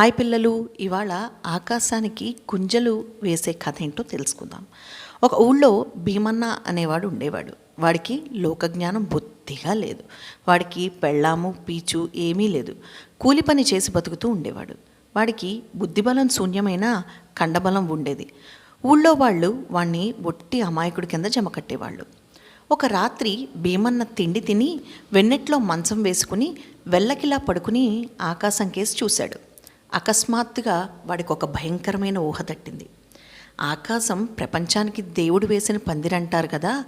Hi పిల్లలు ఇవాళ ఆకాశానికి కుంజలు వేసే కథ ఏంటో తెలుసుకుందాం. ఒక ఊళ్ళో భీమన్న అనేవాడు ఉండేవాడు. వాడికి లోకజ్ఞానం బొత్తిగా లేదు. వాడికి పెళ్ళాము పీచు ఏమీ లేదు. కూలి పని చేసి బతుకుతూ ఉండేవాడు. వాడికి బుద్ధిబలం శూన్యమైన కండబలం ఉండేది. ఊళ్ళో వాళ్ళు వాణ్ణి ఒట్టి అమాయకుడి కింద జమ కట్టేవాళ్ళు. ఒక రాత్రి భీమన్న తిండి తిని వెన్నెట్లో మంచం వేసుకుని వెల్లకిలా పడుకుని ఆకాశం కేసి చూశాడు. అకస్మాత్తుగా వాడికి ఒక భయంకరమైన ఊహ తట్టింది. ఆకాశం ప్రపంచానికి దేవుడు వేసిన పందిరంటారు కదా.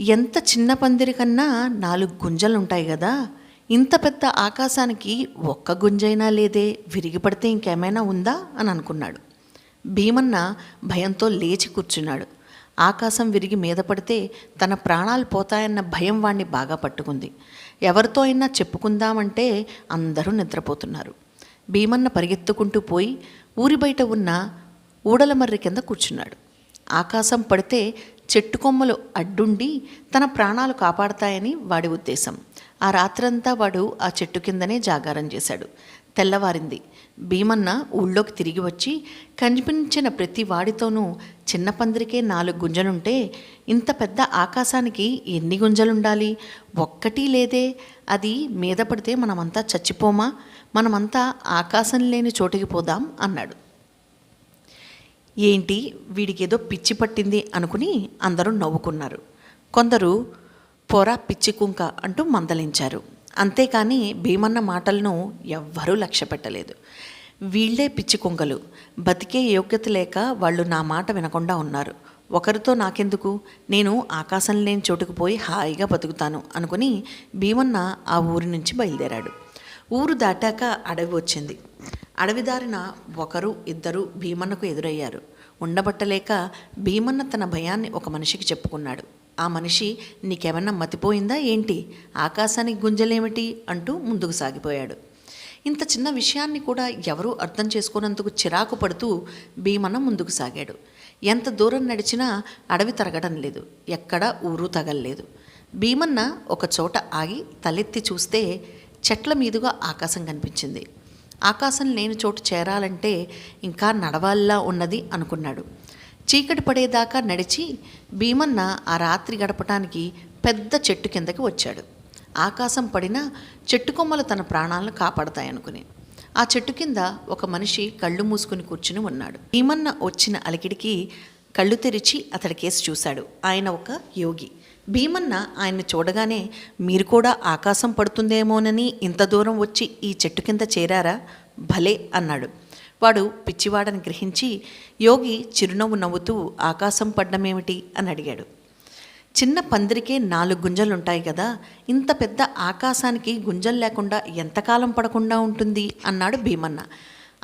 ఎంత చిన్న పందిరి కన్నా నాలుగు గుంజలు ఉంటాయి కదా. ఇంత పెద్ద ఆకాశానికి ఒక్క గుంజైనా లేదే విరిగిపడితే ఇంకేమైనా ఉందా అని అనుకున్నాడు. భీమన్న భయంతో లేచి కూర్చున్నాడు. ఆకాశం విరిగి మీద పడితే తన ప్రాణాలు పోతాయన్న భయం వాణ్ణి బాగా పట్టుకుంది. ఎవరితో అయినా చెప్పుకుందామంటే అందరూ నిద్రపోతున్నారు. భీమన్న పరిగెత్తుకుంటూ పోయి ఊరి బయట ఉన్న ఊడలమర్రి కింద కూర్చున్నాడు. ఆకాశం పడితే చెట్టు కొమ్మలు అడ్డుండి తన ప్రాణాలు కాపాడతాయని వాడి ఉద్దేశం. ఆ రాత్రంతా వాడు ఆ చెట్టు కిందనే జాగారం చేశాడు. తెల్లవారింది. భీమన్న ఊళ్ళోకి తిరిగి వచ్చి కనిపించిన ప్రతి వాడితోనూ చిన్న పందిరికే నాలుగు గుంజలుంటే ఇంత పెద్ద ఆకాశానికి ఎన్ని గుంజలుండాలి? ఒక్కటి లేదే. అది మీద పడితే మనమంతా చచ్చిపోమా? మనమంతా ఆకాశం లేని చోటికి పోదాం అన్నాడు. ఏంటి? వీడికి ఏదో పిచ్చి పట్టింది అనుకుని అందరూ నవ్వుకున్నారు. కొందరు పొర పిచ్చి కుంక అంటూ మందలించారు. అంతేకాని భీమన్న మాటలను ఎవ్వరూ లక్ష్య పెట్టలేదు. వీళ్ళే పిచ్చి కుంకలు. బతికే యోగ్యత లేక వాళ్ళు నా మాట వినకుండా ఉన్నారు. ఒకరితో నాకెందుకు? నేను ఆకాశం లేని చోటుకు పోయి హాయిగా బతుకుతాను అనుకుని భీమన్న ఆ ఊరి నుంచి బయలుదేరాడు. ఊరు దాటాక అడవి వచ్చింది. అడవి దారిన ఒకరు ఇద్దరు భీమన్నకు ఎదురయ్యారు. ఉండబట్టలేక భీమన్న తన భయాన్ని ఒక మనిషికి చెప్పుకున్నాడు. ఆ మనిషి నీకేమన్నా మతిపోయిందా ఏంటి? ఆకాశానికి గుంజలేమిటి? అంటూ ముందుకు సాగిపోయాడు. ఇంత చిన్న విషయాన్ని కూడా ఎవరూ అర్థం చేసుకోనందుకు చిరాకు పడుతూ భీమన్న ముందుకు సాగాడు. ఎంత దూరం నడిచినా అడవి తరగడం లేదు. ఎక్కడ ఊరు తగలలేదు. భీమన్న ఒక చోట ఆగి తలెత్తి చూస్తే చెట్ల మీదుగా ఆకాశం కనిపించింది. ఆకాశం లేని చోటు చేరాలంటే ఇంకా నడవాల్లా ఉన్నది అనుకున్నాడు. చీకటి పడేదాకా నడిచి భీమన్న ఆ రాత్రి గడపటానికి పెద్ద చెట్టు కిందకి వచ్చాడు. ఆకాశం పడినా చెట్టు కొమ్మలు తన ప్రాణాలను కాపాడతాయనుకుని. ఆ చెట్టు కింద ఒక మనిషి కళ్ళు మూసుకుని కూర్చుని ఉన్నాడు. భీమన్న వచ్చిన అలికిడికి కళ్ళు తెరిచి అతడి కేసు చూశాడు. ఆయన ఒక యోగి. భీమన్న ఆయన్ని చూడగానే మీరు కూడా ఆకాశం పడుతుందేమోనని ఇంత దూరం వచ్చి ఈ చెట్టు కింద చేరారా? భలే అన్నాడు. వాడు పిచ్చివాడని గ్రహించి యోగి చిరునవ్వు నవ్వుతూ ఆకాశం పడ్డమేమిటి? అని అడిగాడు. చిన్న పందిరికే నాలుగు గుంజలుంటాయి కదా ఇంత పెద్ద ఆకాశానికి గుంజలు లేకుండా ఎంతకాలం పడకుండా ఉంటుంది? అన్నాడు భీమన్న.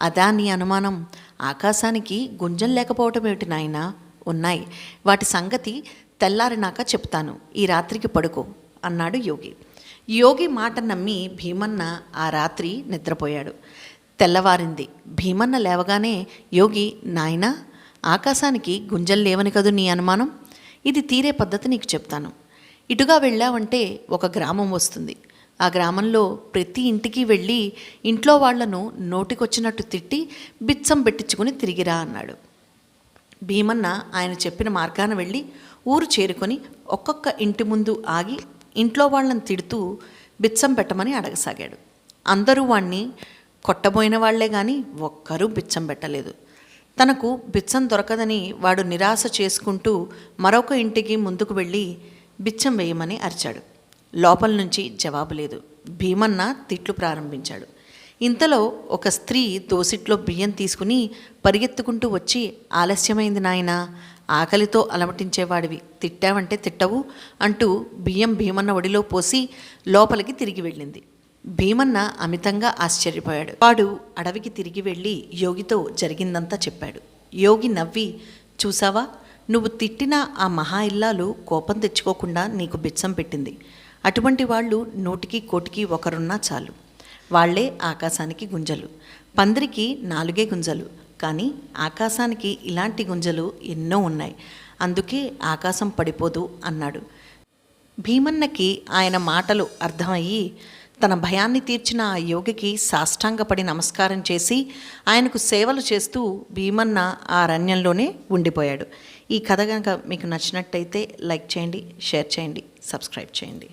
అదా నీ అనుమానం. ఆకాశానికి గుంజం లేకపోవటం ఏమిటి నాయనా? ఉన్నాయి. వాటి సంగతి తెల్లారినాక చెప్తాను. ఈ రాత్రికి పడుకో అన్నాడు యోగి. యోగి మాట నమ్మి భీమన్న ఆ రాత్రి నిద్రపోయాడు. తెల్లవారింది. భీమన్న లేవగానే యోగి నాయనా ఆకాశానికి గుంజలు లేవని కదూ నీ అనుమానం? ఇది తీరే పద్ధతి నీకు చెప్తాను. ఇటుగా వెళ్ళావంటే ఒక గ్రామం వస్తుంది. ఆ గ్రామంలో ప్రతి ఇంటికి వెళ్ళి ఇంట్లో వాళ్ళను నోటికొచ్చినట్టు తిట్టి బిచ్చం పెట్టించుకుని తిరిగిరా అన్నాడు. భీమన్న ఆయన చెప్పిన మార్గాన వెళ్ళి ఊరు చేరుకొని ఒక్కొక్క ఇంటి ముందు ఆగి ఇంట్లో వాళ్ళని తిడుతూ బిచ్చం పెట్టమని అడగసాగాడు. అందరూ వాణ్ణి కొట్టబోయిన వాళ్ళే కానీ ఒక్కరూ బిచ్చం పెట్టలేదు. తనకు బిచ్చం దొరకదని వాడు నిరాశ చేసుకుంటూ మరొక ఇంటికి ముందుకు వెళ్ళి బిచ్చం వేయమని అరిచాడు. లోపల నుంచి జవాబు లేదు. భీమన్న తిట్లు ప్రారంభించాడు. ఇంతలో ఒక స్త్రీ దోసిట్లో బియ్యం తీసుకుని పరిగెత్తుకుంటూ వచ్చి ఆలస్యమైంది నాయనా ఆకలితో అలమటించేవాడివి. తిట్టావంటే తిట్టవు అంటూ బియ్యం భీమన్న ఒడిలో పోసి లోపలికి తిరిగి వెళ్ళింది. భీమన్న అమితంగా ఆశ్చర్యపోయాడు. వాడు అడవికి తిరిగి వెళ్ళి యోగితో జరిగిందంతా చెప్పాడు. యోగి నవ్వి చూసావా నువ్వు తిట్టిన ఆ మహా ఇల్లాలు కోపం తెచ్చుకోకుండా నీకు బిచ్చం పెట్టింది. అటువంటి వాళ్ళు నూటికి కోటికి ఒకరున్నా చాలు. వాళ్ళే ఆకాశానికి గుంజలు. పందిరికి నాలుగే గుంజలు. కానీ ఆకాశానికి ఇలాంటి గుంజలు ఎన్నో ఉన్నాయి. అందుకే ఆకాశం పడిపోదు అన్నాడు. భీమన్నకి ఆయన మాటలు అర్థమయ్యి తన భయాన్ని తీర్చిన ఆ యోగికి సాష్టాంగపడి నమస్కారం చేసి ఆయనకు సేవలు చేస్తూ భీమన్న ఆ అరణ్యంలోనే ఉండిపోయాడు. ఈ కథ కనుక మీకు నచ్చినట్టయితే లైక్ చేయండి షేర్ చేయండి సబ్స్క్రైబ్ చేయండి.